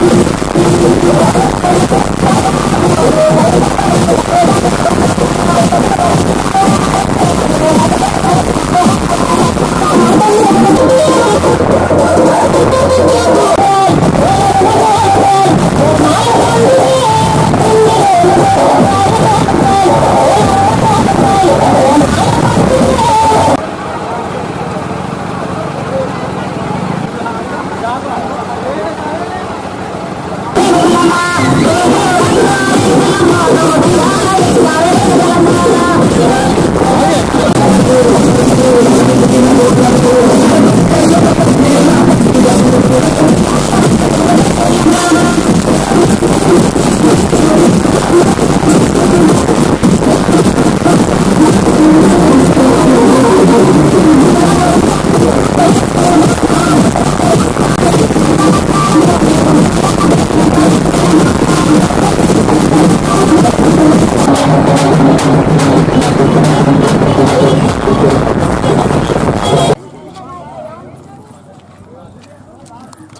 you.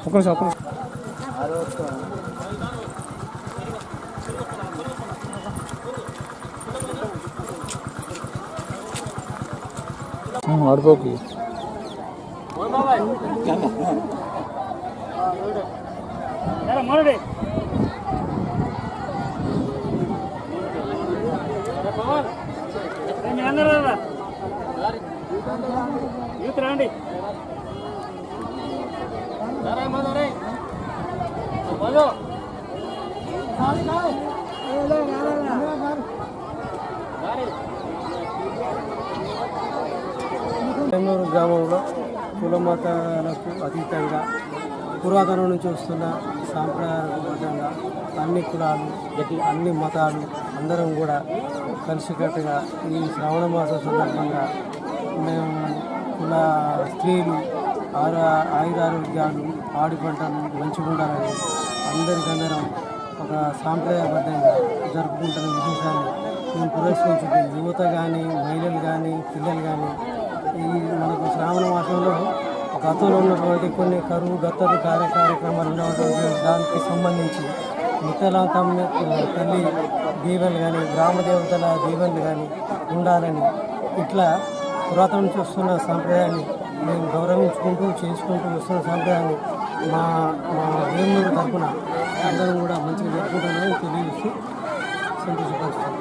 ఒక్క నిమిషం ఒక్క నిమిషం ఆడిపోకి యూత్ రండి. చెన్నూరు గ్రామంలో కుల మతాలకు అతీతంగా పురాతనం నుంచి వస్తున్న సాంప్రదాయబద్ధంగా అన్ని కులాలు అన్ని మతాలు అందరం కూడా కలిసికట్టుగా ఈ శ్రావణ మాస సందర్భంగా మేము కుల స్త్రీలు ఆరు ఆయురారోగ్యాలు ఆడి పంటలు మంచిగా ఉండాలని అందరికందరం ఒక సాంప్రదాయబద్ధంగా జరుపుకుంటున్న విశేషాన్ని మేము పురస్కరించుకుంటాం యువత కానీ మహిళలు కానీ పిల్లలు కానీ ఈ మనకు శ్రావణ మాసంలో గతంలో ఉన్నటువంటి కొన్ని కరువు గత్తలు కార్య కార్యక్రమాలు ఉన్నటువంటి దానికి సంబంధించి మిత్తలాంతమ్మ తల్లి దీవెనలు కానీ గ్రామ దేవతల దీవెనలు కానీ ఉండాలని ఇట్లా పురాతన చూస్తున్న వస్తున్న సాంప్రదాయాన్ని మేము గౌరవించుకుంటూ చేసుకుంటూ వస్తున్న సాంప్రదాయాన్ని మా మా వేమూరు తరఫున అందరం కూడా మంచిగా జరుపుకుంటామని తెలియజేస్తూ సంతోషపరుస్తాం